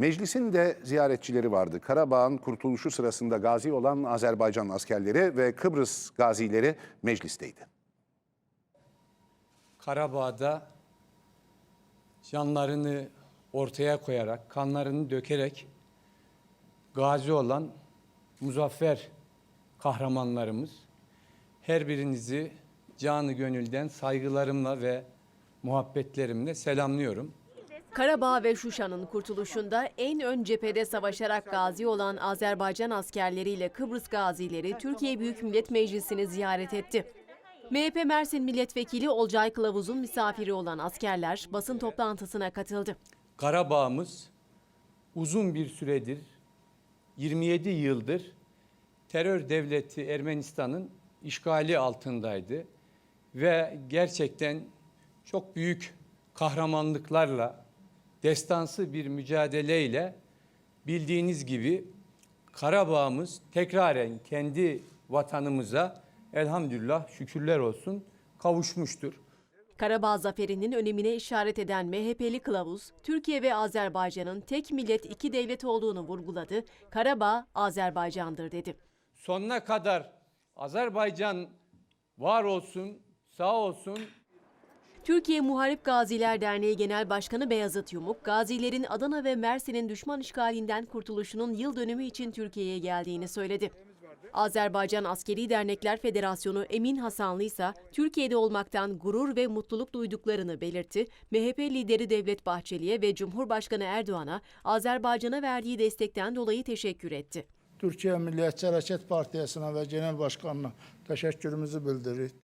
Meclisin de ziyaretçileri vardı. Karabağ'ın kurtuluşu sırasında gazi olan Azerbaycan askerleri ve Kıbrıs gazileri meclisteydi. Karabağ'da canlarını ortaya koyarak, kanlarını dökerek gazi olan muzaffer kahramanlarımız her birinizi canı gönülden saygılarımla ve muhabbetlerimle selamlıyorum. Karabağ ve Şuşa'nın kurtuluşunda en ön cephede savaşarak gazi olan Azerbaycan askerleriyle Kıbrıs gazileri Türkiye Büyük Millet Meclisi'ni ziyaret etti. MHP Mersin Milletvekili Olcay Kılavuz'un misafiri olan askerler basın toplantısına katıldı. Karabağ'ımız uzun bir süredir 27 yıldır terör devleti Ermenistan'ın işgali altındaydı ve gerçekten çok büyük kahramanlıklarla destansı bir mücadeleyle bildiğiniz gibi Karabağ'ımız tekraren kendi vatanımıza elhamdülillah şükürler olsun kavuşmuştur. Karabağ zaferinin önemine işaret eden MHP'li kılavuz, Türkiye ve Azerbaycan'ın tek millet iki devlet olduğunu vurguladı. Karabağ Azerbaycan'dır dedi. sonuna kadar Azerbaycan var olsun, sağ olsun. Türkiye Muharip Gaziler Derneği Genel Başkanı Beyazıt Yumuk, gazilerin Adana ve Mersin'in düşman işgalinden kurtuluşunun yıl dönümü için Türkiye'ye geldiğini söyledi. Azerbaycan Askeri Dernekler Federasyonu Emin Hasanlı ise Türkiye'de olmaktan gurur ve mutluluk duyduklarını belirtti. MHP lideri Devlet Bahçeli'ye ve Cumhurbaşkanı Erdoğan'a Azerbaycan'a verdiği destekten dolayı teşekkür etti. Türkiye Milliyetçi Hərəkət Partiyasına və Genel Başkanına təşəkkürümüzü bildiririk.